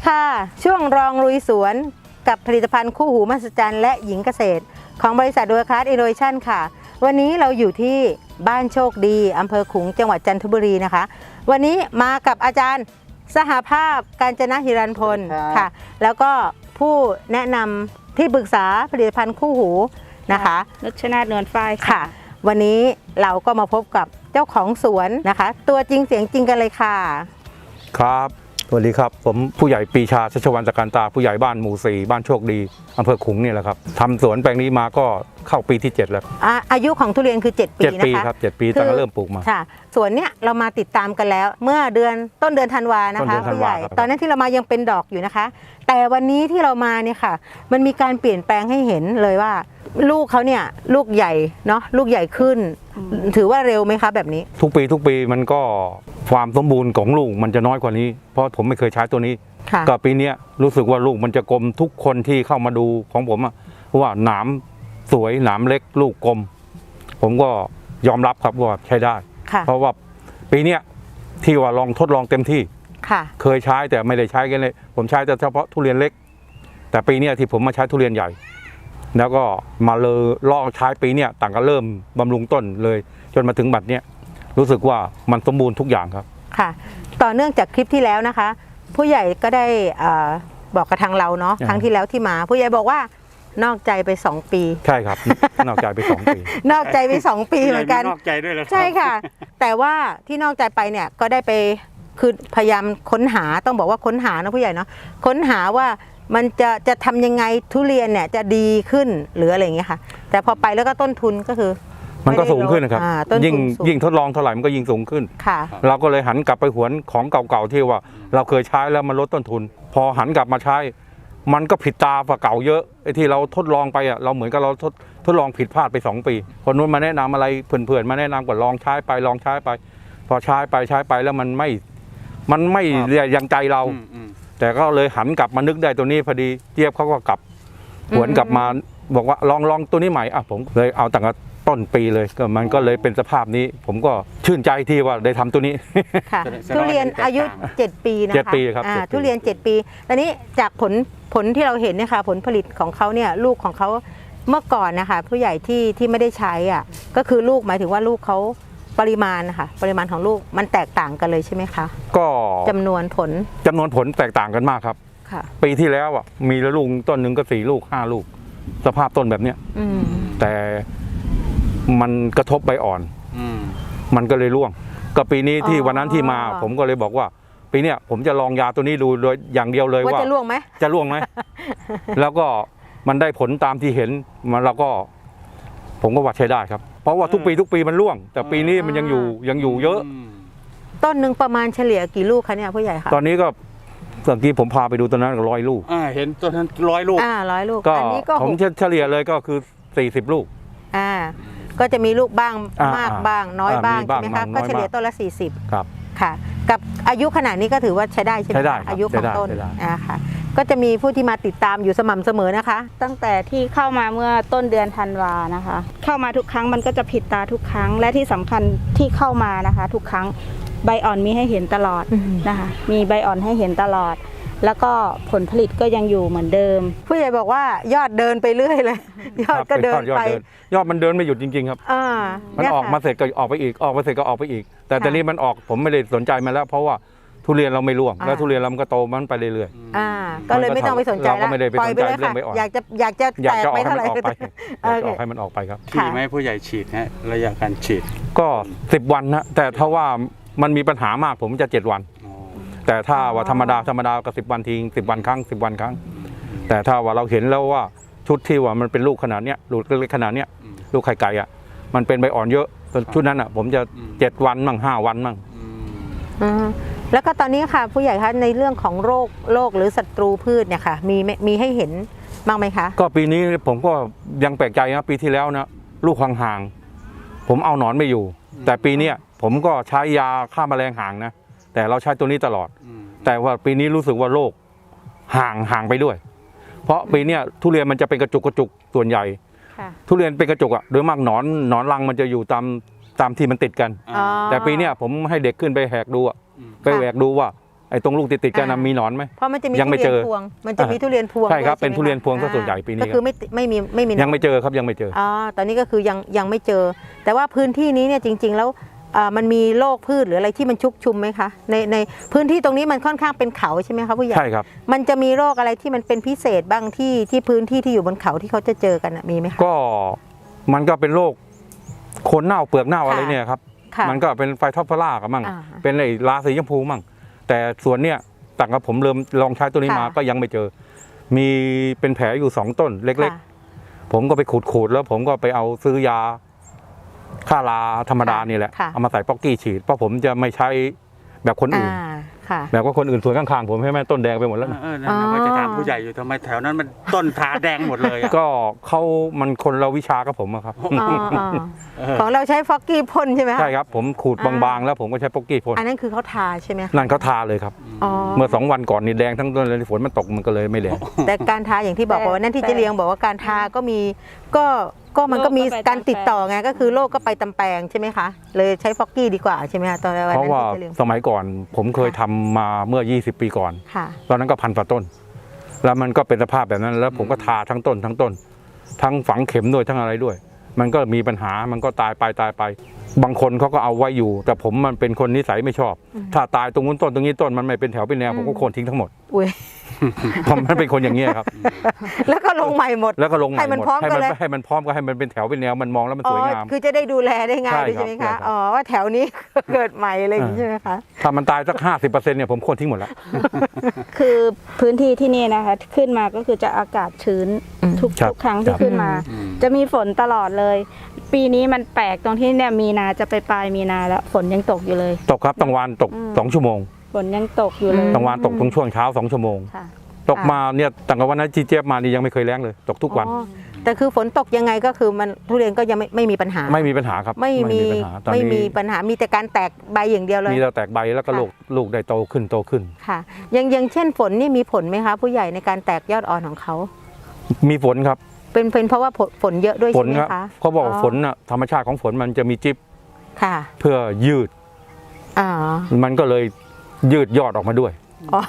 ดีค่ะ ช่วงรองลุยสวนกับผลิตภัณฑ์คู่หูมหัศจรรย์และหญิงเกษตร ของบริษัทดูคาร์ดอินโนเวชั่นค่ะ วันนี้เราอยู่ที่บ้านโชคดีอำเภอขลุงจังหวัดจันทบุรีนะคะ วันนี้มากับอาจารย์สหภาพการจนะฮิรันพลครับค่ะ แล้วก็ผู้แนะนำที่ปรึกษาผลิตภัณฑ์คู่หูนะคะนุชนาธเนินฝ้ายค่ะ วันนี้เราก็มาพบกับเจ้าของสวนนะคะ ตัวจริงเสียงจริงกันเลยค่ะ ครับ สวัสดีครับ ผมผู้ใหญ่ปรีชาชัชวันสการตาผู้ใหญ่บ้านหมู่สี่บ้านโชคดีอำเภอขลุงนี่แหละครับทำสวนแปลงนี้มาก็เข้าปีที่ 7 แล้วอะอายุของทุเรียนคือ 7 ปีเจ็ดนะปีคะครับเจ็ดปีตั้งแต่เริ่มปลูกมา ค่ะสวนเนี้ยเรามาติดตามกันแล้ว เมื่อเดือนต้นเดือนธันวานะต้นคะเดือนธันผู้ใหวาญ่ครับ ตอนนั้นที่เรามายังเป็นดอกอยู่นะคะ แต่วันนี้ที่เรามาเนี่ยค่ะ มันมีการเปลี่ยนแปลงให้เห็นเลยว่า ลูกเขาเนี่ยลูกใหญ่เนาะลูกใหญ่ขึ้น ถือว่าเร็วไหมคะแบบนี้ ทุกปีทุกปีมันก็ ความสมบูรณ์ของลูกมันจะน้อยกว่านี้ เพราะผมไม่เคยใช้ตัวนี้ค่ะก็ปีเนี้ยรู้สึกว่าลูกมันจะกลมทุกคนที่เข้ามาดูของผมอะเพราะว่าหนามสวยหนามเล็กลูกกลม ผมก็ยอมรับครับว่าใช้ได้ค่ะเพราะว่าปีเนี้ยที่ว่าลองทดลองเต็มที่ค่ะเคยใช้แต่ไม่ได้ใช้กันเลย ผมใช้แต่เฉพาะทุเรียนเล็ก แต่ปีเนี้ยที่ผมมาใช้ทุเรียนใหญ่ แล้วก็มาเลยลอกใช้ปีเนี้ยต่างก็เริ่มบำรุงต้นเลย จนมาถึงบัดเนี้ย รู้สึกว่ามันสมบูรณ์ทุกอย่างครับค่ะ ต่อเนื่องจากคลิปที่แล้วนะคะ ผู้ใหญ่ก็ได้อ่าบอกกับทางเราเนาะอ่าครั้งที่แล้วที่มา ผู้ใหญ่บอกว่านอกใจไป2ปี ใช่ครับ นอกใจไปสองปี นอกใจไป2ปีเหมือนกันนอกใจด้วยแล้วใช่ค่ะ แต่ว่าที่นอกใจไปเนี่ยก็ได้ไปคือพยายามค้นหาต้องบอกว่าค้นหานะผู้ใหญ่เนาะค้นหาว่ามันจะจะทำยังไงทุเรียนเนี่ยจะดีขึ้นหรืออะไรอย่างเงี้ยค่ะ แต่พอไปแล้วก็ต้นทุนก็คือ มันก็สูงขึ้นนะครับ อ่าต้นทุนยิ่งสูง ยิ่งทดลองเท่าไหร่มันก็ยิ่งสูงขึ้น ค่ะ เราก็เลยหันกลับไปหวนของเก่าๆที่ว่า เราเคยใช้แล้วมันลดต้นทุน พอหันกลับมาใช้ มันก็ผิดตาฝ่าเก่าเยอะไอ้ที่เราทดลองไปอะเราเหมือนกับเราทดทดลองผิดพลาดไป 2 ปี คนนู้นมาแนะนำอะไรเพื่อนๆมาแนะนำก็ลองใช้ไปลองใช้ไป พอใช้ไปใช้ไปแล้วมันไม่มันไม่เรียยังใจเรา อืมอืม แต่ก็เลยหันกลับมานึกได้ตัวนี้พอดีเจี๊ยบเขาก็กลับอืมหวนกลับมาบอกว่าลองลองตัวนี้ใหม่อะผมเลยเอาตั้งแต่ ต้นปีเลยก็มันก็เลยเป็นสภาพนี้ ผมก็ชื่นใจที่ว่าได้ทำตัวนี้ค่ะแสดงทุเรียนแสดงว่าอายุแตกต่าง7ปีนะคะเจ็ดปีครับอ่าเจ็ดปีทุเรียน 7 ปีตอนนี้จากผลผลที่เราเห็นเนี่ยค่ะผลผลิตของเขาเนี่ยลูกของเขาเมื่อก่อนนะคะผู้ใหญ่ที่ที่ไม่ได้ใช้อะก็คือลูกหมายถึงว่าลูกเขาปริมาณนะคะปริมาณของลูกมันแตกต่างกันเลยใช่ไหมคะ ก็จำนวนผลจำนวนผลแตกต่างกันมากครับค่ะปีที่แล้วอะมีละลูกต้นหนึ่งก็สี่ลูกห้าลูก สภาพต้นแบบเนี้ยอืมแต่ มันกระทบใบอ่อน อืม มันก็เลยร่วง ก็ปีนี้ที่วันนั้นที่มา ผมก็เลยบอกว่า ปีเนี้ยผมจะลองยาตัวนี้ดูโดยอย่างเดียวเลยว่าว่าจะล่วงไหม จะร่วงไหม แล้วก็มันได้ผลตามที่เห็นมันเราก็ ผมก็ว่าใช้ได้ครับ เพราะว่าทุกปีทุกปีมันร่วง แต่ปีนี้มันยังอยู่ยังอยู่เยอะมต้นหนึ่งประมาณเฉลี่ยกี่ลูกคะเนี่ยผู้ใหญ่คะตอนนี้ก็เมื่อกี้ผมพาไปดูตอนนั้นร้อยลูก อ่าเห็นต้นนั้นร้อยลูก อ่าร้อยลูก ก็อันนี้ก็ผมหกเฉลี่ยเลยก็คือ 40 ลูก อ่า ก็จะมีลูกบ้างอ่ามมากอ่าบ้างน้อยอ่าบ้างมีบ้างใช่ไหมคะน้ก็อยเฉลี่ยบ้าง ต้นละ40ครับค่ะ กับอายุขนาดนี้ก็ถือว่าใช้ได้ใช่ไหมใช้ได้คะครับอายุของใช้ได้ต้นใช้ได้ อ่าค่ะ ก็จะมีผู้ที่มาติดตามอยู่สม่ำเสมอนะคะ ตั้งแต่ที่เข้ามาเมื่อต้นเดือนธันวานะคะ เข้ามาทุกครั้งมันก็จะผิดตาทุกครั้ง และที่สำคัญที่เข้ามานะคะ ทุกครั้งใบอ่อนมีให้เห็นตลอดอืมนะคะ มีใบอ่อนให้เห็นตลอด แล้วก็ผลผลิตก็ยังอยู่เหมือนเดิม ผู้ใหญ่บอกว่ายอดเดินไปเรื่อยเลย ยอดก็เดินยอไป ยอดมันเดินไม่หยุดจริง ๆ ครับอ่ามันเยออกมาค่ะเสร็จก็ออกไปอีกออกมาเสร็จก็ออกไปอีก แต่ค่ะตอนนี้มันออกผมไม่ได้สนใจมันแล้ว เพราะว่าทุเรียนเราไม่ร่วงอ่าแล้วทุเรียนเรามันก็โตมันไปเรื่อยอ่าก็เลยไม่ต้องไปสนใจเราก็แล้วไม่ได้ไปปล่อยไปเลยสนใจเรื่อค่ะงใบอ่อนอยากจะอยากจะๆอยากแตกจะออไปกให้เท่าไหมันร่ออกไปอยากจะออกให้มันออกไปครับที่ไหมผู้ใหญ่ฉีดฮะระยะการฉีดก็ 10 วันนะแต่ถ้าว่ามันมีปัญหามากผมจะ 7 วันอ๋อ แต่ถ้าว่าธรรมดาธรรมดาก็สิวันทิ้งสิวันครั้งสิวันครั้ง แต่ถ้าว่าเราเห็นแล้วว่าชุดที่ว่ามันเป็นลูกขนาดเนี้ยลูกเล็กๆขนาดเนี้ยอืมลูกไข่ไก่อะมันเป็นใบอ่อนเยอะแต่ชุดนั้นอะผมจะอืมเจ็ดวันมั่งห้าวันมั่งอืมอืมแล้วก็ตอนนี้ค่ะ ผู้ใหญ่คะในเรื่องของโรคโรคหรือศัตรูพืชเนี่ยค่ะมีไหมมีให้เห็นบ้างไหมคะ ก็ปีนี้ผมก็ยังแปลกใจนะปีที่แล้วนะลูกห่างๆผมเอาหนอนไม่อยู่ แต่ปีเนี้ยผมก็ใช้ยาฆ่าแมลงห่างนะ แต่เราใช้ตัวนี้ตลอดอืมแต่ว่าปีนี้รู้สึกว่าโรคห่างห่างไปด้วย เพราะปีเนี้ยทุเรียนมันจะเป็นกระจุกกระจุกส่วนใหญ่ค่ะทุเรียนเป็นกระจุกอะโดยมากหนอนหนอนรังมันจะอยู่ตามตามที่มันติดกันอ๋อแต่ปีเนี้ยผมให้เด็กขึ้นไปแหกดูอะอืมไปแหวกดูว่าไอ้ตรงลูกติดๆกันนะอ่ามีมีหนอนไหมเพราะมันจะมียังทุไม่เรีเจยนอพวง มันจะมีทุเรียนพวงใช่ครับด้วยเป็นไหมทุเรียนพวงคะซะส่วนใหญ่ปีนี้ก็คือไม่ติไม่มีไม่มีหนอนยังไม่เจอครับยังไม่เจออ๋อตอนนี้ก็คือยังยังไม่เจอ แต่ว่าพื้นที่นี้เนี่ยจริง ๆ แล้วอ่า มันมีโรคพืชหรืออะไรที่มันชุกชุมไหมคะในในพื้นที่ตรงนี้มันค่อนข้างเป็นเขาใช่ไหมคะผู้ใหญ่ใช่ครับมันจะมีโรคอะไรที่มันเป็นพิเศษบ้างที่ที่พื้นที่ที่อยู่บนเขาที่เขาจะเจอกันน่ะมีไหมคะก็มันก็เป็นโรคโคนเน่าเปลือกเน่าค่ะอะไรเนี่ยครับค่ะมันก็เป็นไฟท็อปพลากับมั่งอ่าเป็นไอ้ลาสีชมพูมั่งแต่ส่วนเนี้ยต่างกับผมเริ่มลองใช้ตัวนี้มาค่ะก็ยังไม่เจอ มีเป็นแผลอยู่สองต้นเล็กค่ะๆผมก็ไปขูดๆแล้วผมก็ไปเอาซื้อยา ฆ่าราธรรมดาค่ะนี่แหละ ค่ะ เอามาใส่ป๊อกกี้ฉีด เพราะผมจะไม่ใช้แบบคนอื่นอ่าค่ะ แบบว่าคนอื่นสวนข้างๆผมให้แม่ต้นแดงไปหมดแล้วเอนะอเออนั่นนะว่าจะถามผู้ใหญ่อยู่ทำไมแถวนั้นมันต้นทาแดงหมดเลยอะก็เขามันคนเราวิชากับผมอะครับ อ๋ออ๋อเออ ของเราใช้ฟอกกี้พ่นใช่ไหมคะ ใช่ครับ ผมขูดอ่า บางๆ แล้วผมก็ใช้ป๊อกกี้พ่นอันนั้นคือเขาทาใช่ไหมคะนั่นเขาทาเลยครับ อ๋อเมื่อสองวันก่อนนี่แดงทั้งต้นเลยฝนมันตกมันก็เลยไม่แดงแต่การทาอย่างที่บอกแต่ว่าวันนั้นที่แต่เจเลียงบอกว่าการทาก็มีก็ ก็มันก็มีโรคก็ไปการติดต่อไงก็คือโรคก็ไปตำแปลงใช่ไหมคะเลยใช้ฟอกกี้ดีกว่าใช่ไหมคะตอนวันเพนั้นราะว่าที่เจเลียงสมัยก่อนผมเคยทำมาเมื่อ 20 ปีก่อนค่ะตอนนั้นก็พันฝ่าต้น แล้วมันก็เป็นสภาพแบบนั้น แล้วผมก็ทาทั้งต้นทั้งต้น ทั้งฝังเข็มด้วยทั้งอะไรด้วย มันก็มีปัญหามันก็ตายไปตายไป บางคนเขาก็เอาไว้อยู่ แต่ผมมันเป็นคนนิสัยไม่ชอบ ถ้าตายตรงนู้นต้นตรงนี้ต้นมันไม่เป็นแถวเป็นแนวผมก็โค่นทิ้งทั้งหมดอุ้ย ผมมันเป็นคนอย่างนี้ยครับ แล้วก็ลงใหม่หมด แล้วก็ลงใหม่ให้มันหมดพร้อมให้กันมันเลย ให้มันพร้อมก็ให้มันเป็นแถวเป็นแนวมันมองแล้วมันอ๋สอวยงาม คือจะได้ดูแลได้ง่ายใช่ด้วยครับใช่ไหมใช่ครัคะบ อ๋อว่าแถวนี้ เกิดใหม่อะไรอย่างนี้ใช่ไหมคะถ้ามันตายสักห้าสิบเปอร์เซ็นต์เนี่ยผมโค่นทิ้งหมดแล้ว คือพื้นที่ที่นี่นะคะ ขึ้นมาก็คือจะอากาศชื้นอืมทุกครับ ทุกครั้งที่ครับขึ้นมา อืม จะมีฝนตลอดเลย ปีนี้มันแปลกตรงที่เนี่ยมีนาจะไปปลายมีนาแล้วฝนยังตกอยู่เลย ตกครับต้องวานตกอืม สองชั่วโมง ฝนยังตกอยู่เลยต้องวานตกตรงช่วงเช้าสองชั่วโมง ค่ะตกมาเนี่ยตั้งแต่วันนั้นจีเจี๊ยบมานี่ยังไม่เคยแรงเลย ตกทุกวัน อ๋อแต่คือฝนตกยังไงก็คือมันทุเรียนก็ยังไม่ไม่มีปัญหา ไม่มีปัญหาครับไม่มีปัญหาตอนไม่มีนี้ปัญหามีแต่การแตกใบอย่างเดียวเลยมีแต่แตกใบแล้วก็ค่ะลูกลูกได้โตขึ้นโตขึ้น ค่ะอย่างอย่างเช่นฝนนี่มีผลไหมคะ ผู้ใหญ่ในการแตกยอดอ่อนของเขา มีฝนครับเป็นเป็นเพราะว่าฝนฝนเยอะด้วยฝใช่นไหมครับคะเขาบอกว่าอ๋อฝนน่ะธรรมชาติของฝนมันจะมีจิ๊บค่ะเพื่อยืด อ๋อมันก็เลย ยืดยอดออกมาด้วย อ๋อ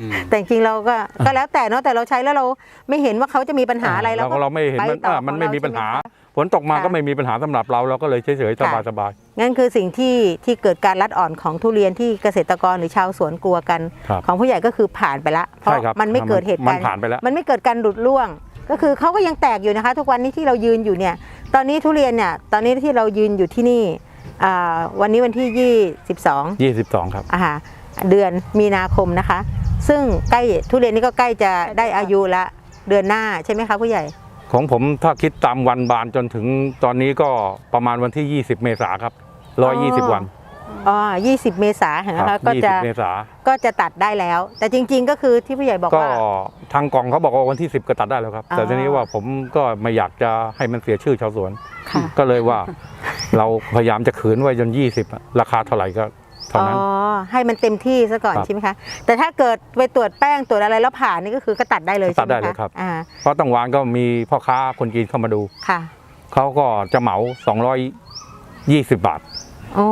อืมแต่จริงๆเราก็ก็แล้วแต่เนาะแต่เราใช้แล้วเราไม่เห็นว่าเขาจะมีปัญหาอะไรเราก็ เราไม่เห็นมันไปต่ออะมันไม่ของเรามีปัญหาใช่ไหมคะฝนตกมาค่ะ ก็ไม่มีปัญหาสำหรับเราเราก็เลยเฉยๆสค่ะบายสบายงั้นคือสิ่งที่ที่เกิดการรัดอ่อนของทุเรียนที่เกษตรกรหรือชาวสวนกลัวกัน ครับ ของผู้ใหญ่ก็คือผ่านไปละเพราะใช่ครับมันไม่เกิดเหตุมัการนณ์ ผ่านไปแล้ว มันไม่เกิดการหลุดร่วง ก็คือเขาก็ยังแตกอยู่นะคะ ทุกวันนี้ที่เรายืนอยู่เนี่ย ตอนนี้ทุเรียนเนี่ย ตอนนี้ที่เรายืนอยู่ที่นี่อ่าวันนี้วันที่ 22ยี่สิบสองครับ อ่า เดือนมีนาคมนะคะ ซึ่งใกล้ทุเรียนนี่ก็ใกล้จะได้อายุละเดือนหน้าใช่ไหมคะผู้ใหญ่ ของผมถ้าคิดตามวันบานจนถึงตอนนี้ก็ประมาณวันที่ 20 เมษาครับ120 วัน อ๋อ20 เมษาเห็นไหมครัคะก็จะ20เมษาก็จะตัดได้แล้ว แต่จริง ๆ ก็คือที่ผู้ใหญ่บอกก็ว่า ทางกองเขาบอกว่าวันที่ 10 ก็ตัดได้แล้วครับ แต่อ๋อทีนี้ว่าผมก็ไม่อยากจะให้มันเสียชื่อชาวสวน ค่ะ ก็เลยว่า เราพยายามจะขืนไว้จน 20อะราคาเท่าไหร่ก็ เท่านั้นอ๋อให้มันเต็มที่ซะก่อนครับใช่ไหมคะแต่ถ้าเกิดไปตรวจแป้งตรวจอะไรแล้วผ่านนี่ก็คือก็ตัดได้เลยตัใช่ดไหมได้คะเลยครับอ่าเพราะต้องวานก็มีพ่อค้าคนจีนเข้ามาดูค่ะเขาก็จะเหมา 220 บาทโอ้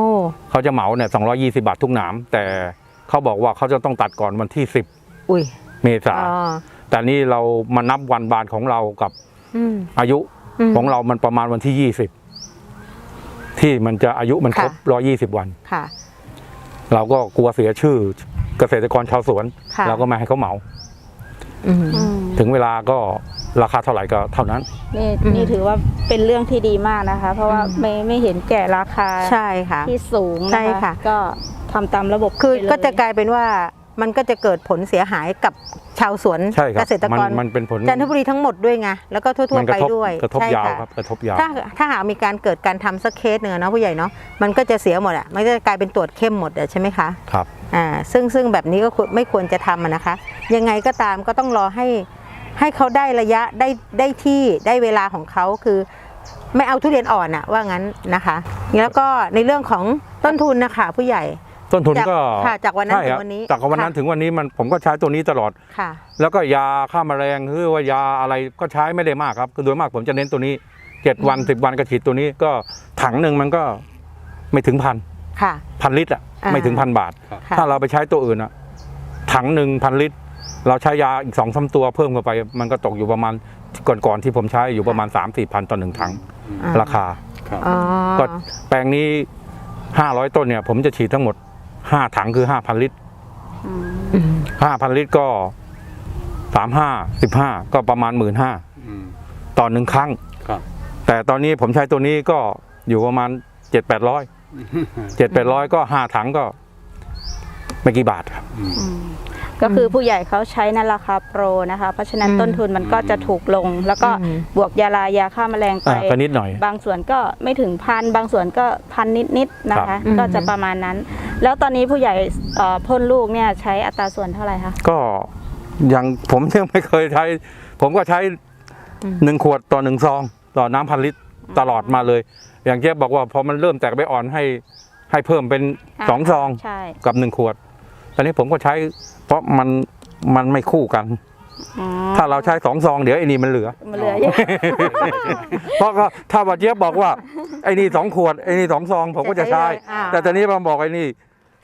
เขาจะเหมาเนี่ย220 บาททุกหนามแต่เขาบอกว่าเขาจะต้องตัดก่อนวันที่อุ้ย10เมษาอ๋อแต่นี่เรามานับวันบานของเรากับอืมอายุมของเรามันประมาณวันที่ 20 ที่มันจะอายุมันครบ 120 วันค่ะ เราก็กลัวเสียชื่อเกษตรกรชาวสวน ค่ะเราก็ไมาให้เขาเหมา อืม อืมถึงเวลาก็ราคาเท่าไหร่ก็เท่านั้น นี่อืมนี่ถือว่าเป็นเรื่องที่ดีมากนะคะ เพราะว่าอืม ไม่ไม่เห็นแก่ราคาใช่ค่ะ ที่สูงใช่นะคะค่ะ ก็ทำตามระบบคือไปเลย ก็จะกลายเป็นว่า มันก็จะเกิดผลเสียหายกับชาวสวนใช่ครัเกบษตรมันกรมันเป็นผลจันทบุรีทั้งหมดด้วยไงแล้วก็ทั่วมัๆกไประทบด้วยกระทบใช่ยาวค่ะครับกระทบยาวถ้าถ้าหากมีการเกิดการทำสักเคสหนึ่งอะเนาะผู้ใหญ่เนาะมันก็จะเสียหมดอะมันก็จะกลายเป็นตรวจเข้มหมดอะใช่ไหมคะครับอ่าซึ่งซึ่งแบบนี้ก็ควรไม่ควรจะทำอะนะคะ ยังไงก็ตามก็ต้องรอให้ให้เขาได้ระยะได้ได้ที่ได้เวลาของเขาคือไม่เอาทุเรียนอ่อนอะว่างั้นนะคะ แล้วก็ในเรื่องของต้นทุนนะคะผู้ใหญ่ ต้นทุนจากก็ค่ะจากวันนั้นใช่ถึงครับวันนี้จากวันนั้นค่ะถึงวันนี้มันผมก็ใช้ตัวนี้ตลอดค่ะ แล้วก็ยาฆ่าแมลงหรือว่ายาอะไรก็ใช้ไม่ได้มากครับคือโดยมากผมจะเน้นตัวนี้เจ็ดวันสิบวันก็ฉีดตัวนี้ก็ถังหนึ่งมันก็ไม่ถึงพันค่ะพันลิตรอะอ่าไม่ถึงพันบาทค่ะถ้าเราไปใช้ตัวอื่นอะถังหนึ่งพันลิตร เราใช้ยาอีกสองสาตัวเพิ่มเข้าไป มันก็ตกอยู่ประมาณก่อนๆที่ผมใช้อยู่ประมาณ3 4พันต่อหนึ่งถังอ่าราคาครับอ๋อก็แปลงนี้500ต้นเนี่ย ผมจะฉีดทั้งหมด 5ถังคือ5,000ลิตรอืมอืม5,000ลิตรก็35 15ก็ประมาณ1 5ื่นอืมต่อหนึ่งครั้งครับแต่ตอนนี้ผมใช้ตัวนี้ก็อยู่ประมาณ7 800 7 800ก็5ถังก็ไม่กี่บาทครับอืมอืม ก็คือผู้ใหญ่เขาใช้ในราคาโปรนะคะ เพราะฉะนั้นอืมต้นทุนมันก็จะถูกลง แล้วก็อืมบวกยาลายาฆ่าแมลงไปอ่าก็นิดหน่อย บางส่วนก็ไม่ถึงพันบางส่วนก็พันนิดๆนะครัคะบก็จะประมาณนั้น แล้วตอนนี้ผู้ใหญ่เอ่อพ่นลูกเนี่ยใช้อัตราส่วนเท่าไหร่คะก็ยังผมยังไม่เคยใช้ ผมก็ใช้อืมหนึ่งขวดต่อหนึ่งซอง ต่อน้ำพันลิตรตลอดมาเลย อย่างเจ๊บอกว่าพอมันเริ่มแตกใบอ่อนให้ให้เพิ่มเป็นอ่าสองซองใช่กับหนึ่งขวด ตอนนี้ผมก็ใช้ เพราะมันมันไม่คู่กัน อ๋อถ้าเราใช้สองซองเดี๋ยวไอ้นี่มันเหลือ มันเหลือเยอะเพราะก็ถ้าว่าเจ๊ยบบอกว่าไอ้นี่สองขวดไอ้นี่สองซองผมก็จะใช้ อ่า แต่ตอนนี้มันบอกไอ้นี่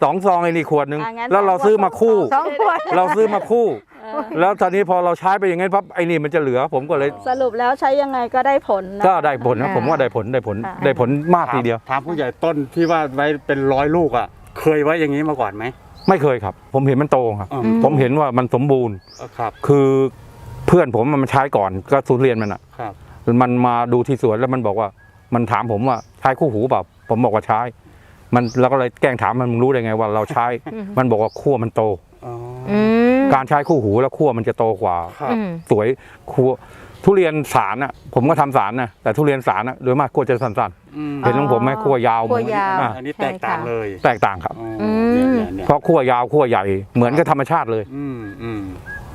สองซองไอ้นี่ขวดหนึ่งอะงั้น แล้วเราซื้อมาคู่ สองขวด เราซื้อมาคู่ เออแล้วตอนนี้พอเราใช้ไปอย่างงั้นปั๊บไอ้นี่มันจะเหลือ ผมก็เลยสรุปแล้วใช้ยังไงก็ได้ผลนะ ก็ได้ผลนะอ่าผมว่าได้ผลได้ผลอ่า ได้ผลมากทีเดียว ถามผู้ใหญ่ต้นที่ว่าไว้เป็นร้อยลูกอะ เคยไว้อย่างนี้มาก่อนไหม ไม่เคยครับ ผมเห็นมันโตครับ อืมมผมเห็นว่ามันสมบูรณ์ครับคือเพื่อนผมมันใช้ก่อนก็ทุเรียนมันอะ ครับมันมาดูที่สวนแล้วมันบอกว่า มันถามผมว่าใช้คู่หูเปล่าผมบอกว่าใช้ มันเราก็เลยแกล้งถามมันมึงรู้ได้ไงว่าเราใช้ อืม มันบอกว่าขั้วมันโต อ๋ออืมการใช้คู่หูแล้วขั้วมันจะโตกว่า ครับ อืมสวยขั้ว ทุเรียนสารอะผมก็ทำสารนะแต่ทุเรียนสารอะโดยมากขั้วจะสั้นอืมๆเห็นของผมไหมขั้วยาวขั้วยาว อะ อันนี้แตกต่างเลยแตกต่างครับ อ๋ออืมเนี่ยเนี่ยเพราะขั้วยาวขั้วใหญ่เหมือนกับธรรมชาติเลย อืมอืม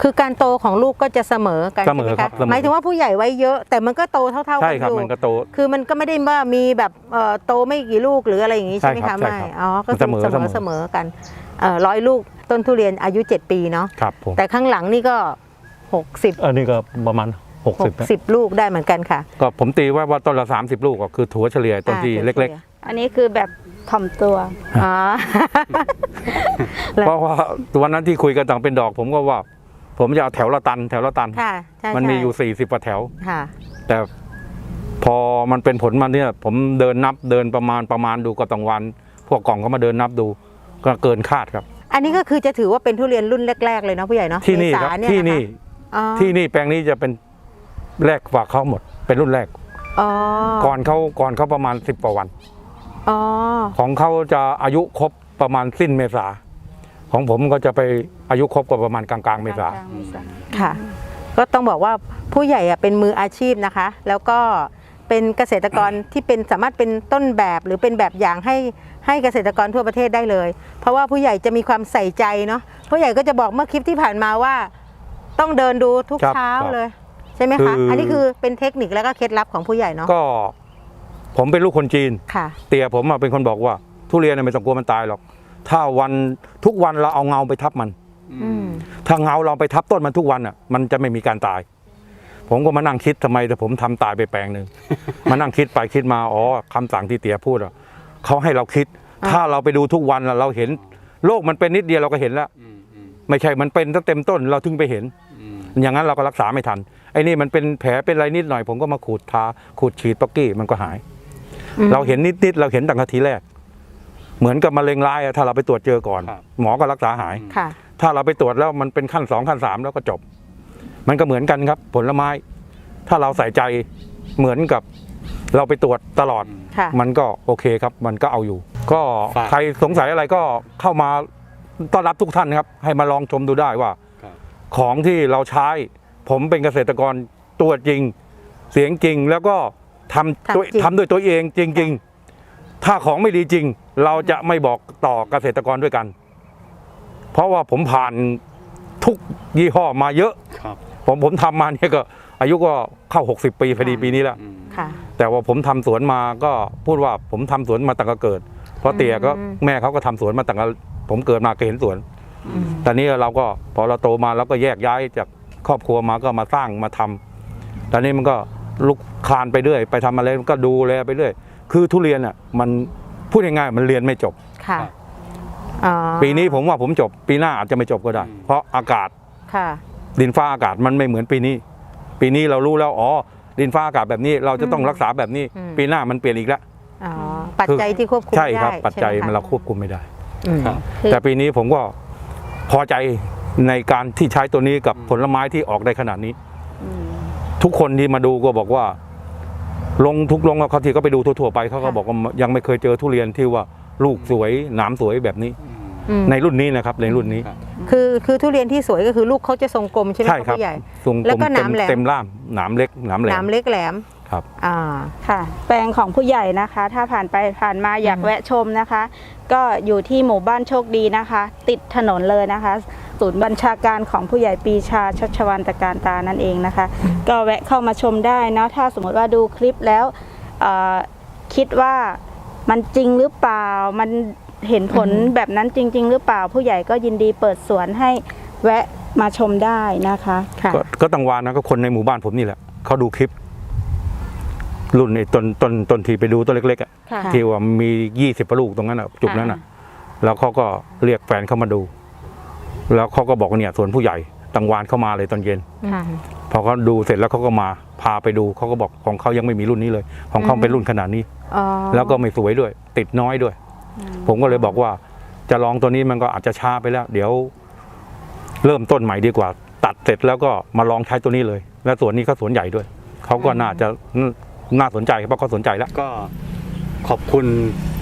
คือการโตของลูกก็จะเสมอกันเสใช่มไหอมครัคะบเสมอ หมายถึงว่าผู้ใหญ่ไว้เยอะแต่มันก็โตเท่าๆใช่กันครับอยู่มันก็โต คือมันก็ไม่ได้ว่ามีแบบเอ่อโตไม่กี่ลูกหรืออะไรอย่างงี้ใช่ไหมใช่ครัคะบใช่ไม่ครับอ๋อก็มันคือเสมอเสมอเสมอเสมอกันเอ่อร้อยลูกต้นทุเรียนอายุ 7 ปีเนาะครับผมแต่ข้างหลังนี่ก็ 60 อันนี้ก็ประมาณ 60นะ60ลูกได้เหมือนกันค่ะ ก็ผมตีไว้ว่าต้นละ 30 ลูกก็คือถั่วเฉลี่ยต้นที่อ่าเล็ก อันนี้คือแบบถ่อมตัวอ๋อ ๆ เพราะว่าวันนั้นที่คุยกันต่างเป็นดอก ผมก็ว่า ผมจะเอาแถวละตัน แถวละตัน ค่ะใช่มันมีใช่อยู่ 40กว่าแถว ค่ะ แต่พอมันเป็นผลมาเนี่ยผมเดินนับเดินประมาณประมาณดูก็ต้องวัน พวกกล่องก็มาเดินนับดู ก็เกินคาดครับ อันนี้ก็คือจะถือว่าเป็นทุเรียนรุ่นแรก ๆ เลยเนาะผู้ใหญ่เนาะที่นี่เมครับษาเยที่ะคะนี่อ๋อที่นี่แปลงนี้จะเป็น แรกกว่าเขาหมด เป็นรุ่นแรก อ๋อก่อนเขาก่อนเขาประมาณ 10กว่าวัน อ๋อของเขาจะอายุครบประมาณสิ้นเมษา ของผมก็จะไปอายุครบกว่าประมาณกลางๆเมษากลงๆเมษา ค่ะ ก็ต้องบอกว่าผู้ใหญ่อะเป็นมืออาชีพนะคะ แล้วก็เป็นเกษตรกรที่เป็นสามารถเป็นต้นแบบหรือเป็นแบบอย่างให้ให้เกษตรกรทั่วประเทศได้เลย เพราะว่าผู้ใหญ่จะมีความใส่ใจเนาะผู้ใหญ่ก็จะบอกเมื่อคลิปที่ผ่านมาว่า ต้องเดินดูทุกครับเช้าครับ เลย ใช่ไหมคืคะออัอันนี้คือเป็นเทคนิคแล้วก็เคล็ดลับของผู้ใหญ่เนาะก็ผมเป็นลูกคนจีน ค่ะเตี่ยผมอะเป็นคนบอกว่า ทุเรียนน่ะไม่ต้องกลัวมันตายหรอก ถ้าวันทุกวันเราเอาเงาไปทับมัน อืมถ้าเงาเราไปทับต้นมันทุกวันอะ มันจะไม่มีการตาย ผมก็มานั่งคิดทำไมแต่ผมทำตายไปแปลงหนึ่ง มานั่งคิดไปคิดมาอ๋อคำสั่งที่เตี๋ยพูดอะเขาให้เราคิดอ่าถ้าเราไปดูทุกวันแล้วเราเห็นโลกมันเป็นนิดเดียวเราก็เห็นแล้ว อืมอืมไม่ใช่มันเป็นตั้งเต็มต้นเราถึงไปเห็น อืมอย่างนั้นเราก็รักษาไม่ทัน ไอ้นี่มันเป็นแผลเป็นอะไรนิดหน่อย ผมก็มาขูดทาขูดฉีดป๊อกกี้มันก็หายอืมเราเห็นนิดๆเราเห็นตั้งแต่ทีแรก เหมือนกับมะเร็งร้ายอะถ้าเราไปตรวจเจอก่อน ครับ หมอก็รักษาหาย ค่ะ ถ้าเราไปตรวจแล้วมันเป็นขั้นสองขั้นสามแล้วก็จบ มันก็เหมือนกันครับ ผลไม้ ถ้าเราใส่ใจเหมือนกับเราไปตรวจตลอด ค่ะ มันก็โอเคครับ มันก็เอาอยู่ ก็ฝากใครสงสัยอะไรก็เข้ามาต้อนรับทุกท่านครับ ให้มาลองชมดูได้ว่า ครับ ของที่เราใช้ ผมเป็นเกษตรกรตัวจริง เสียงจริงแล้วก็ทำตัวทำจริง ทำด้วยตัวเองจริง ๆ ถ้าของไม่ดีจริง เราจะไม่บอกต่อเกษตรกรด้วยกัน เพราะว่าผมผ่านทุกยี่ห้อมาเยอะ ครับผมผมทำมาเนี่ยก็ อายุก็เข้า 60 ปีพอดีปีนี้แล้ว อืมค่ะ แต่ว่าผมทำสวนมาก็พูดว่าผมทำสวนมาตั้งแต่เกิด เพราะเตี่ยก็อืม แม่เขาก็ทำสวนมาตั้งแต่ผมเกิดมาก็เห็นสวน อืม ตอนนี้เราก็พอเราโตมาเราก็แยกย้ายจาก ครอบครัวมาก็มาสร้างมาทำตอนนี้มันก็ลุกคลานไปเรื่อย ไปทำอะไรมันก็ดูแลไปเรื่อย คือทุเรียนอะมันพูดง่ายๆมันเรียนไม่จบค่ะอ๋อปีนี้ผมว่าผมจบ ปีหน้าอาจจะไม่จบก็ได้อืมเพราะอากาศค่ะ ดินฟ้าอากาศมันไม่เหมือนปีนี้ ปีนี้เรารู้แล้วอ๋อดินฟ้าอากาศแบบนี้เราจะต้องรักษาแบบนี้อืมปีหน้ามันเปลี่ยนอีกแล้วอ๋อปัจจัยที่ควบคุมใช่ครับได้ปัจจัยใช่ไหมันคะเราควบคุมไม่ได้อืมครับคือแต่ปีนี้ผมก็พอใจ ในการที่ใช้ตัวนี้กับผลไม้ที่ออกได้ขนาดนี้อืมทุกคนที่มาดูก็บอกว่า ลงทุกลงแล้วเขาที่ก็ไปดูทั่วๆไปเขาก็ค่ะบอกว่ายังไม่เคยเจอทุเรียนที่ว่าลูกสวยหนามสวยแบบนี้อืมในรุ่นนี้นะครับในรุ่นนี้ครับคือคือทุเรียนที่สวยก็คือลูกเขาจะทรงกลมใช่ไหมใช่คะครับผู้ใหญ่ทรงกแล้ลวมก็หเต็นามมแหลมเต็มล่ามหนามเล็กหนามแหลหมนามเล็กแหลม ครับอ่าค่ะ แปลงของผู้ใหญ่นะคะ ถ้าผ่านไปผ่านมาอยากอืมแวะชมนะคะ ก็อยู่ที่หมู่บ้านโชคดีนะคะ ติดถนนเลยนะคะ ศูนย์บัญชาการของผู้ใหญ่ปีชาชัชวันตะการตานั่นเองนะคะ ก็แวะเข้ามาชมได้นะถ้าสมมติว่าดูคลิปแล้วเอ่อคิดว่ามันจริงหรือเปล่ามันเห็นผลอือฮึแบบนั้นจริง ๆ หรือเปล่าผู้ใหญ่ก็ยินดีเปิดสวนให้แวะมาชมได้นะคะค่ะก็ก็ตังวานนะก็คนในหมู่บ้านผมนี่แหละเขาดูคลิป รุ่นในต้นต้นต้นที่ไปดูต้นเล็กๆอะค่ะ ที่ว่ามียี่สิบลูกตรงนั้นอะจุดนั้นอะแล้วเขาก็เรียกแฟนเข้ามาดู แล้วเขาก็บอกว่าเนี่ยสวนผู้ใหญ่ตังวานเข้ามาเลยตอนเย็น ค่ะ พอเขาดูเสร็จแล้วเขาก็มาพาไปดูเขาก็บอกของเขายังไม่มีรุ่นนี้เลย ของเขาอืม เป็นรุ่นขนาดนี้ อ๋อแล้วก็ไม่สวยด้วย ติดน้อยด้วย ผมก็เลยบอกว่า จะลองตัวนี้มันก็อาจจะช้าไปแล้ว เดี๋ยว เริ่มต้นใหม่ดีกว่า ตัดเสร็จแล้วก็มาลองใช้ตัวนี้เลย แล้วสวนนี้เขาสวนใหญ่ด้วยเขาก็น่าจะ น่าสนใจเพราะเขาสนใจแล้ว ก็ขอบคุณ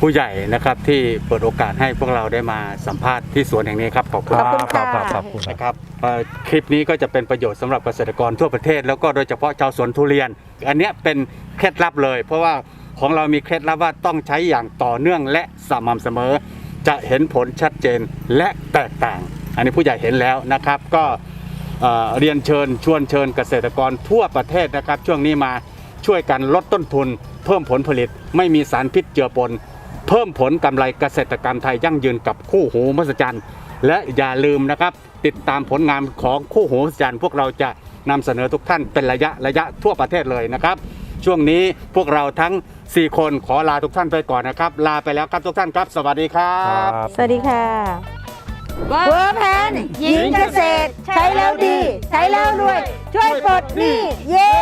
ผู้ใหญ่นะครับที่เปิดโอกาสให้พวกเราได้มาสัมภาษณ์ที่สวนแห่งนี้ครับขอบคุณขอบคุณครัค่ะบครับขอบคุณครับ นะครับเอ่อคลิปนี้ก็จะเป็นประโยชน์สำหรับเกษตรกรทั่วประเทศ แล้วก็โดยเฉพาะชาวสวนทุเรียน อันเนี้ยเป็นเคล็ดลับเลย เพราะว่าของเรามีเคล็ดลับว่าต้องใช้อย่างต่อเนื่องและสม่ำเสมอ จะเห็นผลชัดเจนและแตกต่าง อันนี้ผู้ใหญ่เห็นแล้วนะครับก็ เอ่อเรียนเชิญชวนเชิญเกษตรกรทั่วประเทศนะครับ ช่วงนี้มา ช่วยกันลดต้นทุน เพิ่มผลผลิตไม่มีสารพิษเจือปน เพิ่มผลกำไรเกษตรกรรมไทยยั่งยืนกับคู่หูมหัศจรรย์ และอย่าลืมนะครับ ติดตามผลงานของคู่หูมหัศจรรย์ พวกเราจะนำเสนอทุกท่านเป็นระยะระยะทั่วประเทศเลยนะครับ ช่วงนี้พวกเราทั้ง 4 คนขอลาทุกท่านไปก่อนนะครับ ลาไปแล้วครับทุกท่านครับ สวัสดีครับ สวัสดีค่ะ เวอร์แพนหญิงเกษตร ใช้แล้วดี ใช้แล้วรวย ช่วยปลดหนี้เย้